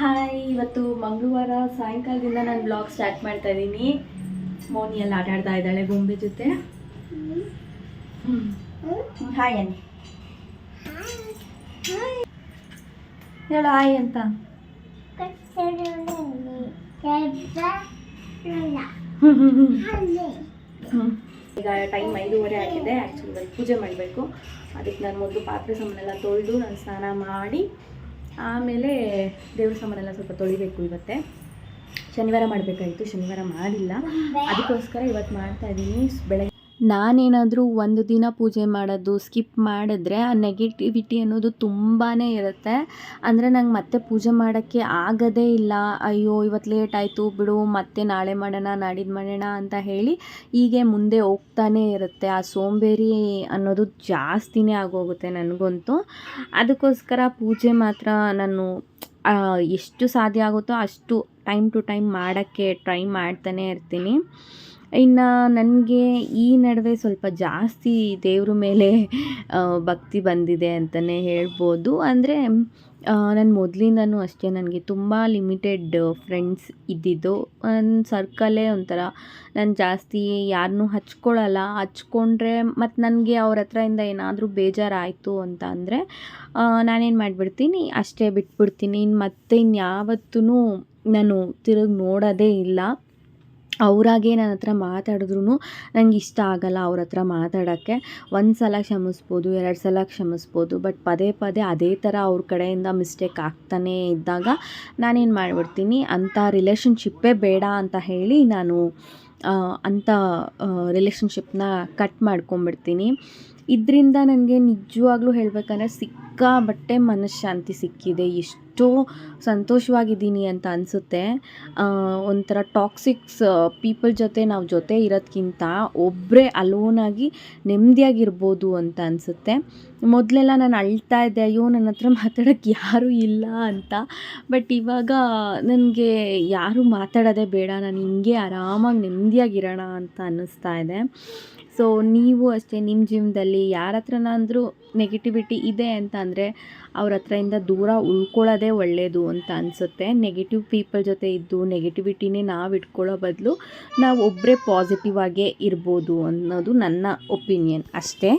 Hi ಇವತ್ತು ಮಂಗಳವಾರ ಸಾಯಂಕಾಲದಿಂದ ನಾನು ಬ್ಲಾಗ್ ಸ್ಟಾರ್ಟ್ ಮಾಡ್ತಾ ಇದ್ದೀನಿ ಮೋನಿ ಎಲ್ಲ ಆಟ ಆಡ್ತಾ ಇದ್ದಾಳೆ ಗೊಂಬೆ ಜೊತೆ. ಹಾಯ್ ಅನ್ನಿ ಹೇಳು ಹಾಯ್ ಅಂತ. ಈಗ ಟೈಮ್ ಐದೂವರೆ ಆಗಿದೆ. ಆ್ಯಕ್ಚುಲಿ ಪೂಜೆ ಮಾಡಬೇಕು. ಅದಕ್ಕೆ ನಾನು ಮೊದಲು ಪಾತ್ರೆ ಸಾಮಾನೆಲ್ಲ ತೊಳೆದು ನಾನು ಸ್ನಾನ ಮಾಡಿ ಆಮೇಲೆ ದೇವ್ರ ಸಾಮಾನೆಲ್ಲ ಸ್ವಲ್ಪ ತೊಳಿಬೇಕು ಇವತ್ತೆ. ಶನಿವಾರ ಮಾಡಬೇಕಾಯಿತು ಶನಿವಾರ ಮಾಡಿಲ್ಲ. ಅದಕ್ಕೋಸ್ಕರ ಇವತ್ತು ಮಾಡ್ತಾ ಇದ್ದೀನಿ ಬೆಳಗ್ಗೆ ನಾನೇನಾದರೂ ಒಂದು ದಿನ ಪೂಜೆ ಮಾಡೋದು ಸ್ಕಿಪ್ ಮಾಡಿದ್ರೆ ಆ ನೆಗೆಟಿವಿಟಿ ಅನ್ನೋದು ತುಂಬಾ ಇರುತ್ತೆ. ಅಂದರೆ ನಂಗೆ ಮತ್ತೆ ಪೂಜೆ ಮಾಡೋಕ್ಕೆ ಆಗೋದೇ ಇಲ್ಲ. ಅಯ್ಯೋ ಇವತ್ತು ಲೇಟ್ ಆಯಿತು, ಬಿಡು, ಮತ್ತೆ ನಾಳೆ ಮಾಡೋಣ ನಾಡಿದ್ದು ಮಾಡೋಣ ಅಂತ ಹೇಳಿ ಹೀಗೆ ಮುಂದೆ ಹೋಗ್ತಾನೇ ಇರುತ್ತೆ. ಆ ಸೋಂಬೇರಿ ಅನ್ನೋದು ಜಾಸ್ತಿನೇ ಆಗೋಗುತ್ತೆ ನನಗಂತೂ. ಅದಕ್ಕೋಸ್ಕರ ಪೂಜೆ ಮಾತ್ರ ನಾನು ಎಷ್ಟು ಸಾಧ್ಯ ಆಗುತ್ತೋ ಅಷ್ಟು ಟೈಮ್ ಟು ಟೈಮ್ ಮಾಡೋಕ್ಕೆ ಟ್ರೈ ಮಾಡ್ತಾನೆ ಇರ್ತೀನಿ. ಇನ್ನು ನನಗೆ ಈ ನಡುವೆ ಸ್ವಲ್ಪ ಜಾಸ್ತಿ ದೇವ್ರ ಮೇಲೆ ಭಕ್ತಿ ಬಂದಿದೆ ಅಂತಲೇ ಹೇಳ್ಬೋದು. ಅಂದರೆ ನಾನು ಮೊದಲಿಂದನೂ ಅಷ್ಟೇ. ನನಗೆ ತುಂಬ ಲಿಮಿಟೆಡ್ ಫ್ರೆಂಡ್ಸ್ ಇದ್ದಿದ್ದು. ನನ್ನ ಸರ್ಕಲ್ಲೇ ಒಂಥರ ನಾನು ಜಾಸ್ತಿ ಯಾರನ್ನೂ ಹಚ್ಕೊಳ್ಳಲ್ಲ ಹಚ್ಕೊಂಡ್ರೆ ಮತ್ತು ನನಗೆ ಅವ್ರ ಹತ್ರದಿಂದ ಏನಾದರೂ ಬೇಜಾರಾಯಿತು ಅಂತ ಅಂದರೆ ನಾನೇನು ಮಾಡಿಬಿಡ್ತೀನಿ? ಅಷ್ಟೇ ಬಿಟ್ಬಿಡ್ತೀನಿ. ಇನ್ನು ಮತ್ತೆ ಇನ್ಯಾವತ್ತೂ ನಾನು ತಿರುಗಿ ನೋಡೋದೇ ಇಲ್ಲ. ಅವರಾಗೆ ನನ್ನ ಹತ್ರ ಮಾತಾಡಿದ್ರೂ ನಂಗೆ ಇಷ್ಟ ಆಗಲ್ಲ ಅವ್ರ ಹತ್ರ ಮಾತಾಡೋಕ್ಕೆ. ಒಂದು ಸಲ ಕ್ಷಮಿಸ್ಬೋದು, ಎರಡು ಸಲ ಕ್ಷಮಿಸ್ಬೋದು, ಬಟ್ ಪದೇ ಪದೇ ಅದೇ ಥರ ಅವ್ರ ಕಡೆಯಿಂದ ಮಿಸ್ಟೇಕ್ ಆಗ್ತಾನೇ ಇದ್ದಾಗ ನಾನೇನು ಮಾಡಿಬಿಡ್ತೀನಿ, ಅಂಥ ರಿಲೇಷನ್ಶಿಪ್ಪೇ ಬೇಡ ಅಂತ ಹೇಳಿ ನಾನು ಅಂಥ ರಿಲೇಷನ್ಶಿಪ್ನ ಕಟ್ ಮಾಡ್ಕೊಂಬಿಡ್ತೀನಿ. ಇದರಿಂದ ನನಗೆ ನಿಜವಾಗ್ಲೂ ಹೇಳಬೇಕಂದ್ರೆ ಸಿಕ್ಕಾಬಟ್ಟೆ ಮನಃಶಾಂತಿ ಸಿಕ್ಕಿದೆ. ಎಷ್ಟೋ ಸಂತೋಷವಾಗಿದ್ದೀನಿ ಅಂತ ಅನಿಸುತ್ತೆ. ಒಂಥರ ಟಾಕ್ಸಿಕ್ಸ್ ಪೀಪಲ್ ಜೊತೆ ನಾವು ಜೊತೆ ಇರೋದ್ಕಿಂತ ಒಬ್ಬರೇ ಅಲೋನಾಗಿ ನೆಮ್ಮದಿಯಾಗಿರ್ಬೋದು ಅಂತ ಅನಿಸುತ್ತೆ. ಮೊದಲೆಲ್ಲ ನಾನು ಅಳ್ತಾ ಇದ್ದೆ, ಅಯ್ಯೋ, ನನ್ನ ಹತ್ರ ಮಾತಾಡೋಕ್ಕೆ ಯಾರೂ ಇಲ್ಲ ಅಂತ. ಬಟ್ ಇವಾಗ ನನಗೆ ಯಾರೂ ಮಾತಾಡೋದೇ ಬೇಡ. ನಾನು ಹಿಂಗೆ ಆರಾಮಾಗಿ ನೆಮ್ಮದಿಯಾಗಿರೋಣ ಅಂತ ಅನ್ನಿಸ್ತಾ ಇದೆ. ಸೊ ನೀವು ಅಷ್ಟೇ ನಿಮ್ಮ ಜೀವನದಲ್ಲಿ ಯಾರ ಹತ್ರನಾದ್ರೂ ನೆಗೆಟಿವಿಟಿ ಇದೆ ಅಂತ ಅಂದರೆ ಅವ್ರ ಹತ್ರದಿಂದ ದೂರ ಉಳ್ಕೊಳ್ಳೋದೇ ಒಳ್ಳೆಯದು ಅಂತ ಅನಿಸುತ್ತೆ. ನೆಗೆಟಿವ್ ಪೀಪಲ್ ಜೊತೆ ಇದ್ದು ನೆಗೆಟಿವಿಟಿನೇ ನಾವು ಇಟ್ಕೊಳ್ಳೋ ಬದಲು ನಾವು ಒಬ್ಬರೇ ಪಾಸಿಟಿವ್ ಆಗೇ ಇರ್ಬೋದು ಅನ್ನೋದು ನನ್ನ ಒಪಿನಿಯನ್ ಅಷ್ಟೇ.